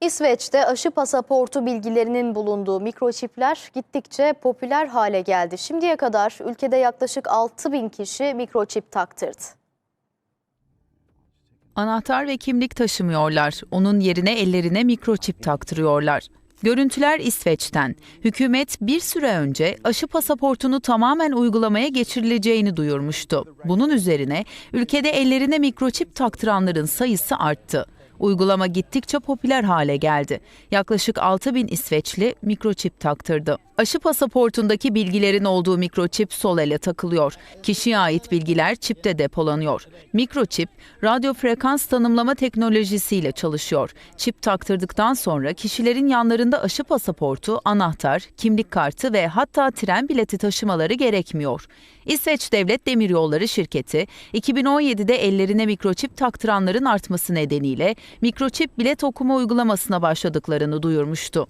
İsveç'te aşı pasaportu bilgilerinin bulunduğu mikroçipler gittikçe popüler hale geldi. Şimdiye kadar ülkede yaklaşık 6 bin kişi mikroçip taktırdı. Anahtar ve kimlik taşımıyorlar. Onun yerine ellerine mikroçip taktırıyorlar. Görüntüler İsveç'ten. Hükümet bir süre önce aşı pasaportunu tamamen uygulamaya geçirileceğini duyurmuştu. Bunun üzerine ülkede ellerine mikroçip taktıranların sayısı arttı. Uygulama gittikçe popüler hale geldi. Yaklaşık 6 bin İsveçli mikroçip taktırdı. Aşı pasaportundaki bilgilerin olduğu mikroçip sol ele takılıyor. Kişiye ait bilgiler çipte depolanıyor. Mikroçip, radyo frekans tanımlama teknolojisiyle çalışıyor. Çip taktırdıktan sonra kişilerin yanlarında aşı pasaportu, anahtar, kimlik kartı ve hatta tren bileti taşımaları gerekmiyor. İsveç Devlet Demiryolları şirketi 2017'de ellerine mikroçip taktıranların artması nedeniyle mikroçip bilet okuma uygulamasına başladıklarını duyurmuştu.